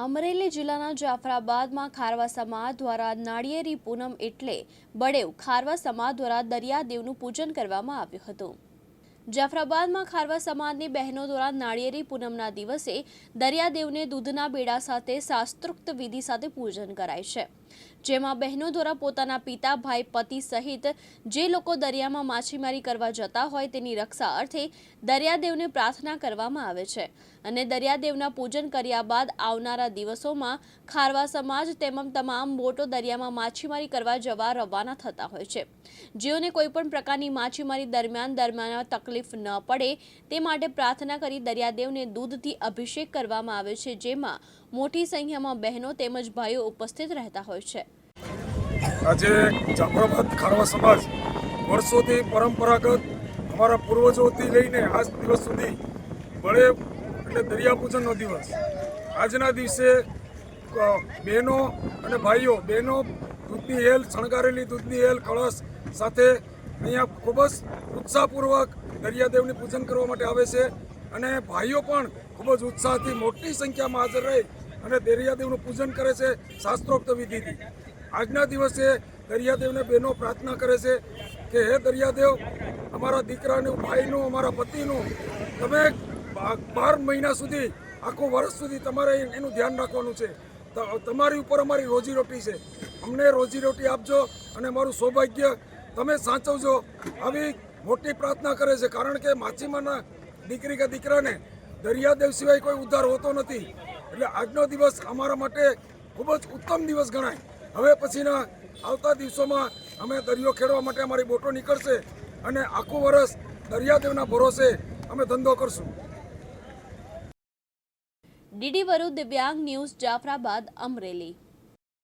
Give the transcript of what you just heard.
અમરેલી જિલ્લાના જાફરાબાદમાં ખારવા સમાજ દ્વારા નાળિયેરી પૂનમ એટલે બળેવ ખારવા સમાજ દ્વારા દરિયાદેવનું પૂજન કરવામાં આવ્યું હતું. જાફરાબાદમાં ખારવા સમાજની બહેનો દ્વારા નાળિયેરી પૂનમના દિવસે દરિયાદેવને દૂધના બેડા સાથે શાસ્ત્રોક્ત વિધિ સાથે પૂજન કરાય છે. જેમાં બહેનો દ્વારા પોતાના પિતા, ભાઈ, પતિ સહિત જે લોકો દરિયામાં માછીમારી કરવા જતા હોય તેની રક્ષા અર્થે દરિયાદેવને પ્રાર્થના કરવામાં આવે છે. અને દરિયાદેવના પૂજન કર્યા બાદ આવનારા દિવસોમાં ખારવા સમાજ તેમજ તમામ બોટો દરિયામાં માછીમારી કરવા જવા રવાના થતા હોય છે. જેઓને કોઈપણ પ્રકારની માછીમારી દરમિયાન દરમિયાન તકલીફ ન પડે તે માટે પ્રાર્થના કરી દરિયાદેવને દૂધથી અભિષેક કરવામાં આવે છે, જેમાં મોટી સંખ્યામાં બહેનો તેમજ ભાઈઓ ઉપસ્થિત રહેતા હોય છે. આજે જાફરાબાદ ખારવા સમાજ વર્ષોથી પરંપરાગત અમારા પૂર્વજોથી લઈને આજ દિવસ સુધી બળે એટલે દરિયા પૂજનનો દિવસ. આજના દિવસે બહેનો અને ભાઈઓ, બહેનો દૂધની હેલ, શણગારેલી દૂધની હેલ, કળશ સાથે અહીંયા ખૂબ જ ઉત્સાહપૂર્વક દરિયાદેવની પૂજન કરવા માટે આવે છે અને ભાઈઓ પણ ખૂબ જ ઉત્સાહથી મોટી સંખ્યામાં હાજર રહી અને દરિયાદેવનું પૂજન કરે છે શાસ્ત્રોક્ત વિધિથી. આજના દિવસે દરિયાદેવને બહેનો પ્રાર્થના કરે છે કે, હે દરિયાદેવ, અમારા દીકરાનું, ભાઈનું, અમારા પતિનું તમે બાર મહિના સુધી, આખું વર્ષ સુધી તમારે એનું ધ્યાન રાખવાનું છે. તમારી ઉપર અમારી રોજીરોટી છે. અમને રોજીરોટી આપજો અને અમારું સૌભાગ્ય તમે સાચવજો. આવી મોટી પ્રાર્થના કરે છે કારણ કે માછીમારના દીકરી કે દીકરાને દરિયાદેવ સિવાય કોઈ ઉદ્ધાર હોતો નથી. એટલે આજનો દિવસ અમારા માટે ખૂબ જ ઉત્તમ દિવસ ગણાય. હવે પછીના આવતા દિવસોમાં અમે દરિયો ખેડવા માટે અમારી બોટો નીકળશે અને આખું વર્ષ દરિયાદેવના ભરોસે અમે ધંધો કરશું. ડીડી વરુ દિવ્યાંગ ન્યૂઝ જાફરાબાદ અમરેલી.